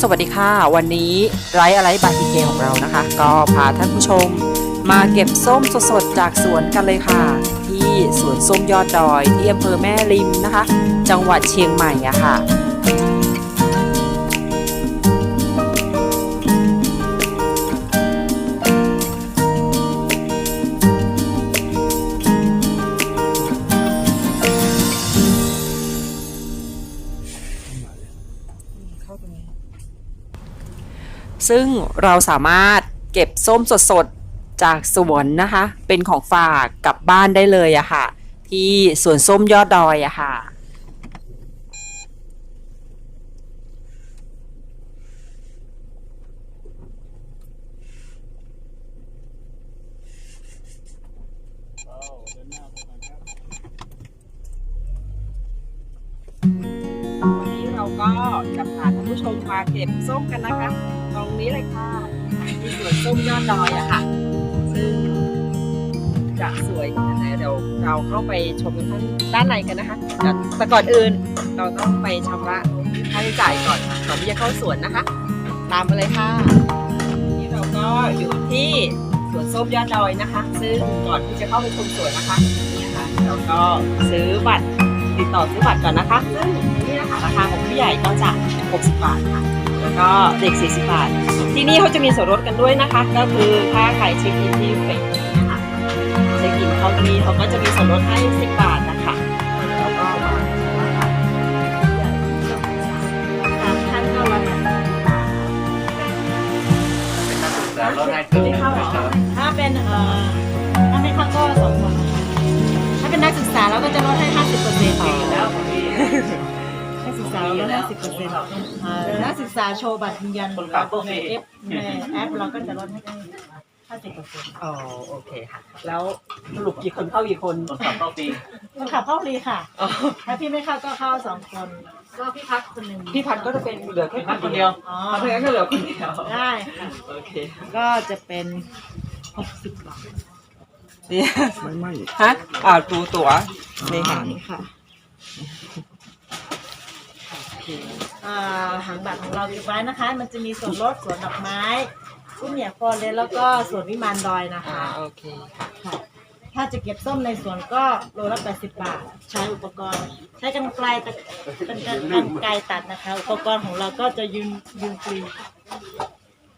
สวัสดีค่ะ วันนี้ไรอะไรบายพีเคของเรานะคะ ก็พาท่านผู้ชมมาเก็บส้มสดๆจากสวนกันเลยค่ะ ที่สวนส้มยอดดอยที่อำเภอแม่ริมนะคะ จังหวัดเชียงใหม่อะค่ะ ซึ่งเราสามารถเก็บส้มสดๆ จากสวนนะคะ เป็นของฝากกลับบ้านได้เลยอะค่ะ ที่สวนส้มยอดดอยอะค่ะวันนี้เราก็จะพาท่านผู้ชมมาเก็บส้มกันนะคะ รงนี้เลยค่ะที่สวนส้มยอดดอยอะค่ะ ซึ่งจะสวยขนาดไหนเดี๋ยวเราเข้าไปชมกันข้างด้านในกันนะคะแต่แต่ก่อนอื่นเราต้องไปชำระค่าใช้จ่ายก่อนค่ะก่อนที่จะเข้าสวนนะคะ ตามมาเลยค่ะนี่เราก็อยู่ที่สวนส้มยอดดอยนะคะ ซึ่งก่อนที่จะเข้าไปชมสวนนะคะนี่ค่ะเราก็ซื้อบัตรติดต่อซื้อบัตรก่อนนะคะซึ่งนี่นะคะราคาของผู้ใหญ่ก็จะ 60 บาทค่ะ แล้วก็เด็ก 40 บาท ที่นี่เขาจะมีส่วนลดกันด้วยนะคะ ก็คือถ้าใครเช็คอินที่เฟซนะคะเช็คอินเขาที่เขาก็จะมีส่วนลดให้ 10 บาทนะคะแล้วก็มานะคะผู้ใหญ่สองสามสามท่านก็ร้อยแปดสิบบาทแล้วรถให้ตู้นะครับถ้าเป็นเอ่อถ้าไม่เข้าก็สองคนนะคะถ้าเป็นนักศึกษาเราก็จะลดให้ห้าสิบเปอร์เซ็นต์แล้ว พี่นักศึกษาเราลดห้าสิบเปอร์เซ็นต์นักศึกษาโชว์บัตรยืนยันในเอฟในแอปเราก็จะลดให้ห้าสิบเปอร์เซ็นต์อ๋อโอเคค่ะ แล้วสรุปกี่คนเข้ากี่คนคนขับเข้าปีคนขับเข้าฟรีค่ะอ๋อถ้าพี่ไม่เข้าก็เข้าสองคน ก็พี่พักคนหนึ่งพี่พัดก็จะเป็นเหลือแค่พักคนเดียวอ๋อเพราะงั้นก็เหลือคนเดียวได้ค่ะโอเคก็จะเป็นหกสิบบาทนี่ไม่ไม่ฮะอ่าดูตั๋วนี่ค่ะนี่ค่ะ อ่าหางบัตรของเราเก็บไว้นะคะ มันจะมีส่วนลดสวนดอกไม้กุ้งเหนียวฟอนเลนแล้วก็สวนวิมานดอยนะอ่าคะโอเคค่ะค่ะ ถ้าจะเก็บส้มในสวนก็โลละ80 บาท ใช้อุปกรณ์ ใช้กันไกลตัดเป็นกันไกลตัดนะคะ อุปกรณ์ของเราก็จะยืมยืมฟรี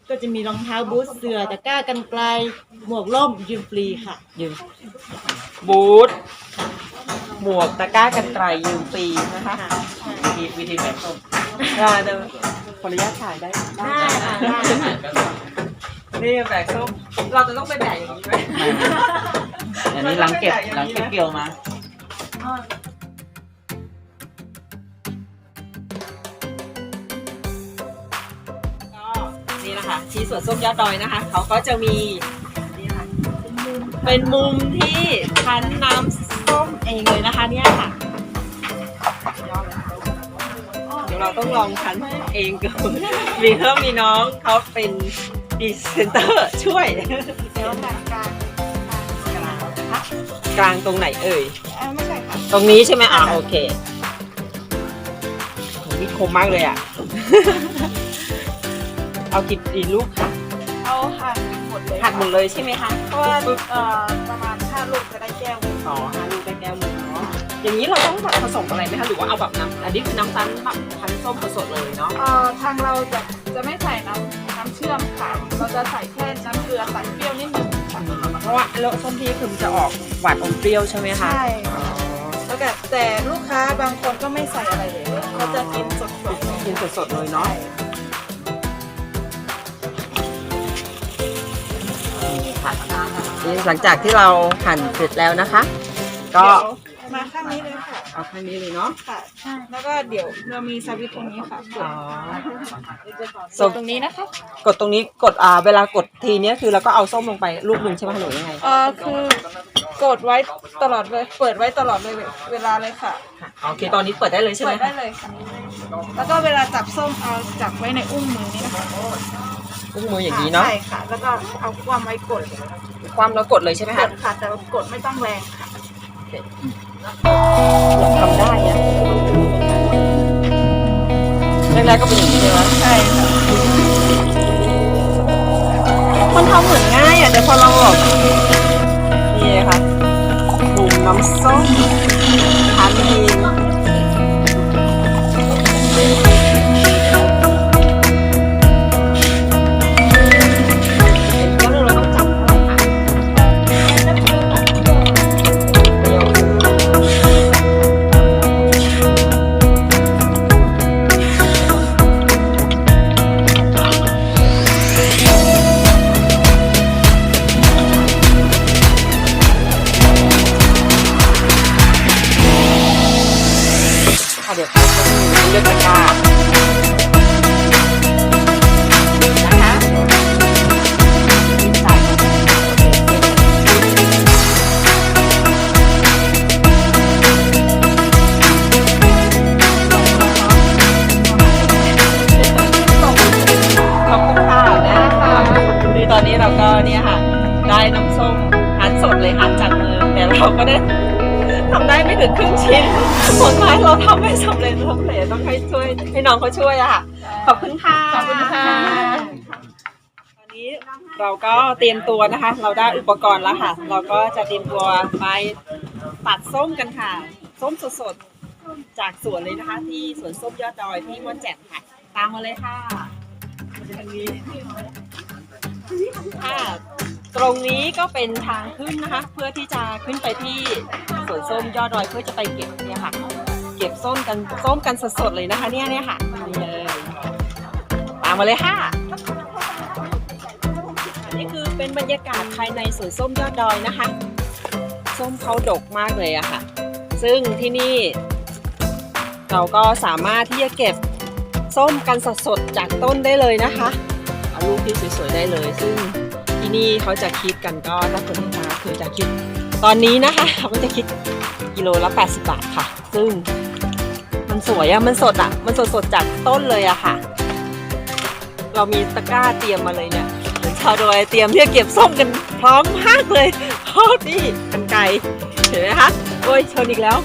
ก็จะมีรองเท้าบูทเสือตะกร้ากันไกล หมวกล่มยืมฟรีค่ะ ยืมบูทหมวกตะกร้ากันไกลยืมฟรีนะคะค่ะวิธีวิธีแบบต้มอ่าเดี๋ยวขออนุญาตถ่ายได้ได้ค่ะได้ค่ะ นี่แบกส้มเราจะต้องไปแบกอย่างนี้ไหมอันนี้หลังเก็บหลังเก็บเกี่ยวมา นี่นะคะที่สวนส้มยอดดอยนะคะ เขาก็จะมีนี่นะคะเป็นมุมที่คั้นน้ำส้มเองเลยนะคะเนี่ยค่ะเดี๋ยวเราต้องลองคั้นเองก่อนมีเพิ่มมีน้องเขาเป็นดีเซนเตอร์ช่วยเดี๋ยวกลางกลางกลางตรงไหนเอ่ยไม่ใช่ค่ะตรงนี้ใช่ไหมอ่าโอเคโหวิคมมากเลยอะ เอากี่กี่ลูกค่ะเอาหั่นหมดเลยหักหมดเลยใช่ไหมคะเพราะว่าเอ่อประมาณห้าลูกจะได้แก้วหนึ่งอ๋อห้าลูกได้แก้วหนึ่งเนาะอย่างนี้เราต้องแบบผสมอะไรไหมคะหรือว่าเอาแบบน้ำอันนี้คือน้ำตาลแบบพันธุ์ส้มสดๆเลยเนาะเอ่อทางเราจะจะไม่ใส่น้ำน้ำเชื่อมค่ะ เราจะใส่แค่น้ำเกลือใส่เปรี้ยวนิดนึงค่ะเพราะว่าแล้วส้มที่คือมันจะออกหวานอมเปรี้ยวใช่ไหมคะใช่อ๋อ แล้วก็แต่ลูกค้าบางคนก็ไม่ใส่อะไรเลยเขาจะกินสดๆกินสดๆเลยเนาะ ค่ะนี่หลังจากที่เราหั่นเสร็จแล้วนะคะ ก็เดี๋ยวมาข้างนี้เลยค่ะเอาข้างนี้เลยเนาะค่ะแล้วก็เดี๋ยวเรามีสวิตช์ตรงนี้ค่ะกดอ๋อกดตรงนี้นะคะ กดตรงนี้กดอ่าเวลากดทีเนี้ยคือเราก็เอาส้มลงไปลูกหนึ่งใช่ไหมหรือยังไงเอ่อคือกดไว้ตลอดเลย เปิดไว้ตลอดเลยเวลาเลยค่ะค่ะโอเคตอนนี้เปิดได้เลยใช่ไหมเปิดได้เลยค่ะแล้วก็เวลาจับส้มเอาจับไว้ในอุ้งมือนี่นะคะ ลูกมืออย่างนี้เนาะ ใช่ค่ะ แล้วก็เอาความไว้กดความแล้วกดเลยใช่ไหมกคะดค่ะ แต่ว่ากดไม่ต้องแรงค่ะทำได้อะแรกๆก็เป็นอย่างนี้ใช่ไหมใช่ค่ะมันทำเหมือนง่ายอะแต่พอเราแบบนี่ค่ะปรุงน้ำส้มอันเอง เราเตรียมตัวนะคะ เราได้อุปกรณ์แล้วค่ะ เราก็จะเตรียมตัวไปตัดส้มกันค่ะ ส้มสดๆ จากสวนเลยนะคะ ที่สวนส้มยอดดอยที่ม่วนแจ่มค่ะ ตามมาเลยค่ะค่ะตรงนี้ก็เป็นทางขึ้นนะคะ เพื่อที่จะขึ้นไปที่สวนส้มยอดดอยเพื่อจะไปเก็บเนี่ยค่ะ เก็บส้มกันส้มกันสดๆเลยนะคะ เนี่ยเนี่ยค่ะนี่เลยตามมาเลยค่ะ เป็นบรรยากาศภายในสวนส้มยอดดอยนะคะ ส้มเขาดกมากเลยอะค่ะ ซึ่งที่นี่ เราก็สามารถที่จะเก็บส้มกันสดๆจากต้นได้เลยนะคะเอาลูกที่สวยๆได้เลย ซึ่งที่นี่เขาจะคิดกันก็ถ้าคนที่มาคือจะคิดตอนนี้นะคะเขาก็จะคิดกิโลละ 80 บาทค่ะ ซึ่งมันสวยอะมันสดอะมันสดๆจากต้นเลยอะค่ะ เรามีตะกร้าเตรียมมาเลยเนี่ย ชาวดอยเตรียมเรียกเก็บส้มกันพร้อมมากเลยโอ้นี่กันไก่เห็นไหมคะ โอ้ยชนอีกแล้ว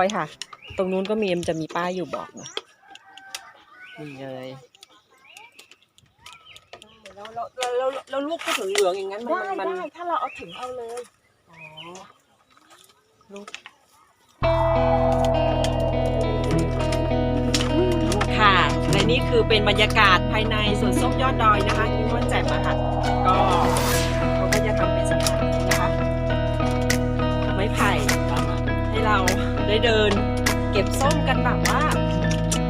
อดดอยค่ะ ตรงนู้นก็มีมันจะมีป้ายอยู่บอกนะนี่เลยแล้วแล้วแล้วแล้วแล้วลูกก็ถึงเหลืองอย่างนั้นมันได้มันได้ถ้าเราเอาถึงเอาเลยอ๋อลูกค่ะและนี่คือเป็นบรรยากาศภายในสวนส้มยอดดอยนะคะที่ม่วนแจ่มอะค่ะก็เขาก็จะทำเป็นสถานที่นะคะไม้ไผ่ให้เรา ได้เดิน เก็บส้มกันแบบว่า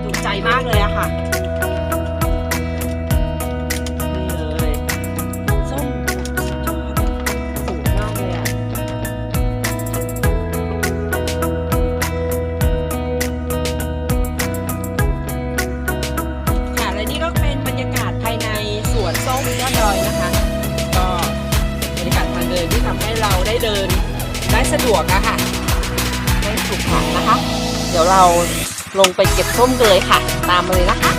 ถูกใจมากเลยอะค่ะ เราลงไปเก็บส้มเลยค่ะ ตามมาเลยนะคะ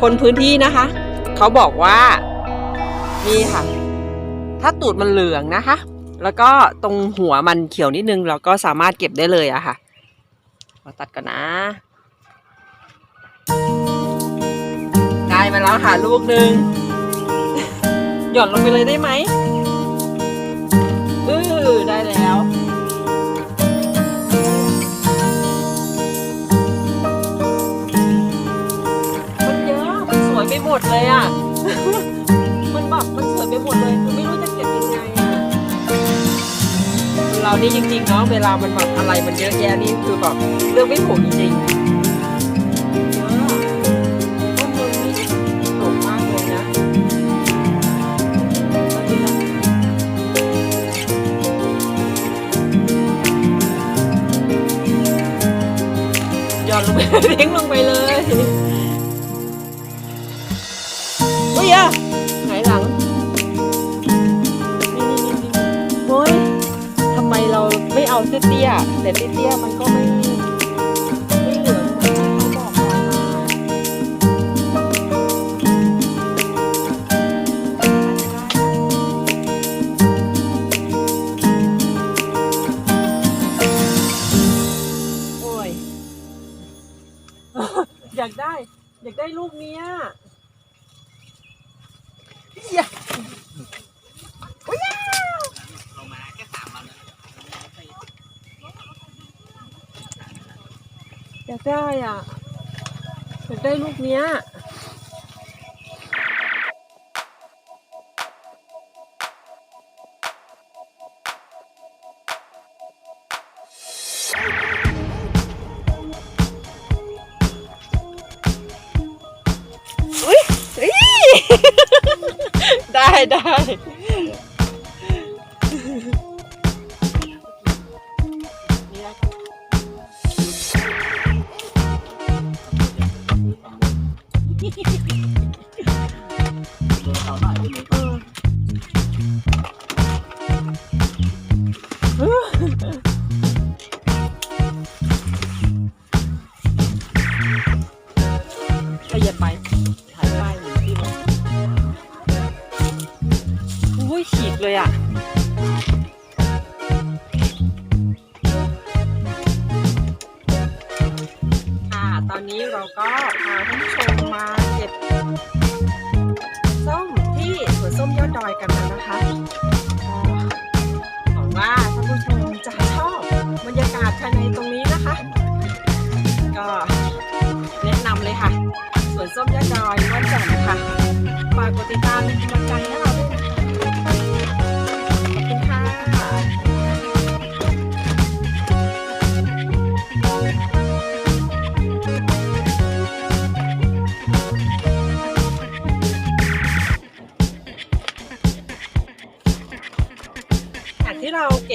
คนพื้นที่นะคะ เขาบอกว่า นี่ค่ะ ถ้าตูดมันเหลืองนะคะ แล้วก็ตรงหัวมันเขียวนิดนึง เราก็สามารถเก็บได้เลยอะค่ะมาตัดก่อนนะ ได้มาแล้วค่ะลูกหนึ่งหย่อนลงไปเลยได้ไหม จริงๆเนาะเวลามันแบบอะไรมันเยอะแยะนี่คือแบบเรื่องไม่ผูกจริงๆอนลงไปทิ้งลงไปเลย อุ้ยอะ ตี้ยๆแต่เตี้ยๆมันก็ไม่ไม่เหลืองเหมือนที่เขาบอกไว้โอ้ย อยากได้ อยากได้ลูกเนี้ย อยากได้อะอยากได้ลูกเนี้ย อุ้ย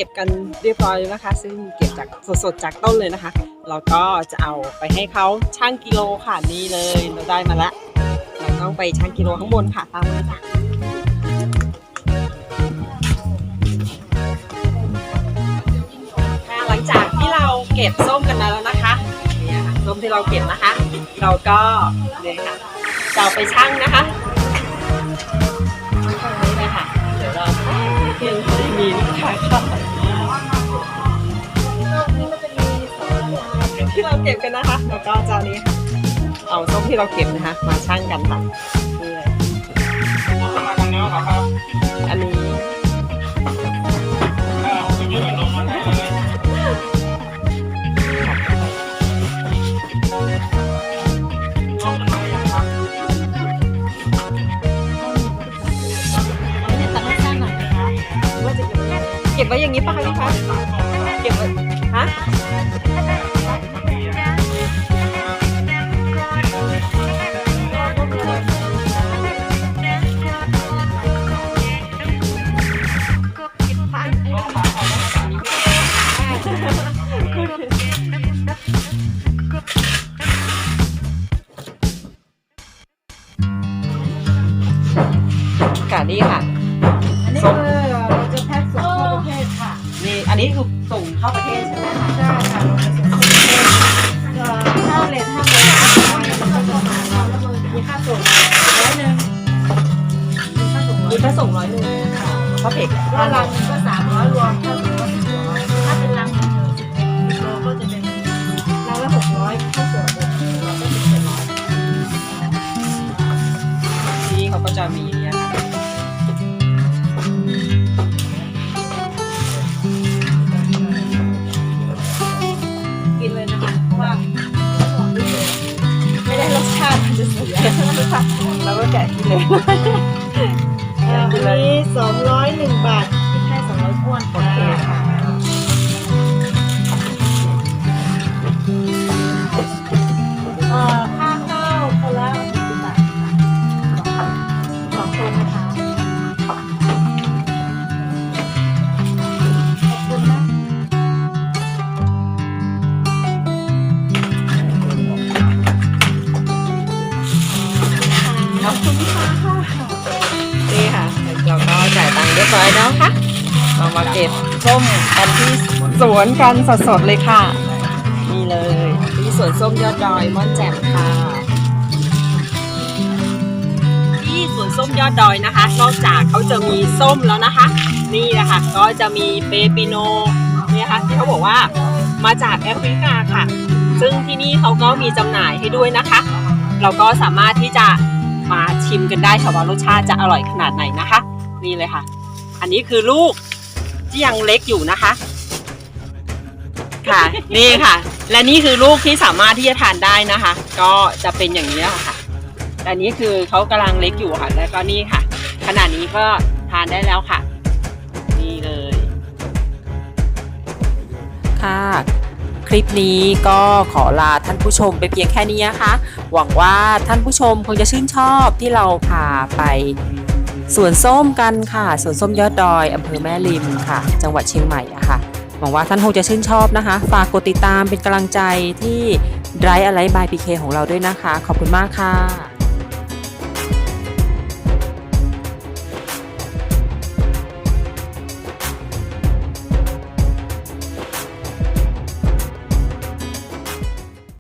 ก็บกันเรียบร้อยแล้วนะคะ ซึ่งเก็บจากสดๆจากต้นเลยนะคะ เราก็จะเอาไปให้เขาช่างกิโลค่ะนี่เลยเราได้มาแล้วเราต้องไปช่างกิโลข้างบนค่ะตามมาจ้ะค่ะหลังจากที่เราเก็บส้มกันมาแล้วนะคะเนี่ยค่ะส้มที่เราเก็บนะคะ เราก็เนี่ยค่ะจะเอาไปช่างนะคะ เียงมีลูกค้ายข้าที่เราเก็บกันนะคะ แล้วก็จานี้ค่ะเอาส้มที่เราเก็บนะคะ มาชั่งกันค่ะนี่เลยอันนี้ อย่างนี้ป่ะคะพี่พัดเก็บไว้ฮะกานี่ค่ะ เขาเพกก็ลังหนึ่งก็สามร้อยรวมค่าส่งก็สิบร้อยถ้าเป็นลังหนึ่งสิโลก็จะเป็นลังละหกร้อยค่าส่งหกร้อยก็สิบเจ็ดร้อยที่เขาก็จะมีเนี่ยค่ะกินเลยนะคะเพราะว่าไม่ได้รสชาติมันจะเสียแล้วก็แกะกินเลย นี้สองร้อยหนึ่งบาทคิดให้สองร้อยพวนโอเคค่ะ ก็จ่ายตังค์เรียบร้อยแล้วค่ะเรามาเก็บส้มกันที่สวนกันสดๆเลยค่ะ นี่เลยที่สวนส้มยอดดอยม่อนแจ่มค่ะ ที่สวนส้มยอดดอยนะคะ นอกจากเขาจะมีส้มแล้วนะคะ นี่นะคะก็จะมีเปปิโนเนี่ยค่ะที่เขาบอกว่ามาจากแอฟริกาค่ะ ซึ่งที่นี่เขาก็มีจำหน่ายให้ด้วยนะคะ เราก็สามารถที่จะมาชิมกันได้ค่ะว่ารสชาติจะอร่อยขนาดไหนนะคะ นี่เลยค่ะ อันนี้คือลูก ที่ยังเล็กอยู่นะคะ ค่ะ นี่ค่ะ และนี่คือลูกที่สามารถที่จะทานได้นะคะ ก็จะเป็นอย่างนี้ค่ะแต่นี้คือเขากำลังเล็กอยู่ค่ะ แล้วก็นี่ค่ะ ขนาดนี้ก็ทานได้แล้วค่ะ นี่เลย ค่ะ คลิปนี้ก็ขอลาท่านผู้ชมไปเพียงแค่นี้นะคะ หวังว่าท่านผู้ชมคงจะชื่นชอบที่เราพาไป สวนส้มกันค่ะสวนส้มยอดดอยอำเภอแม่ริมค่ะ จังหวัดเชียงใหม่อะค่ะหวังว่าท่านคงจะชื่นชอบนะคะ ฝากกดติดตามเป็นกำลังใจที่ Dry Alive by PK ของเราด้วยนะคะ ขอบคุณมากค่ะ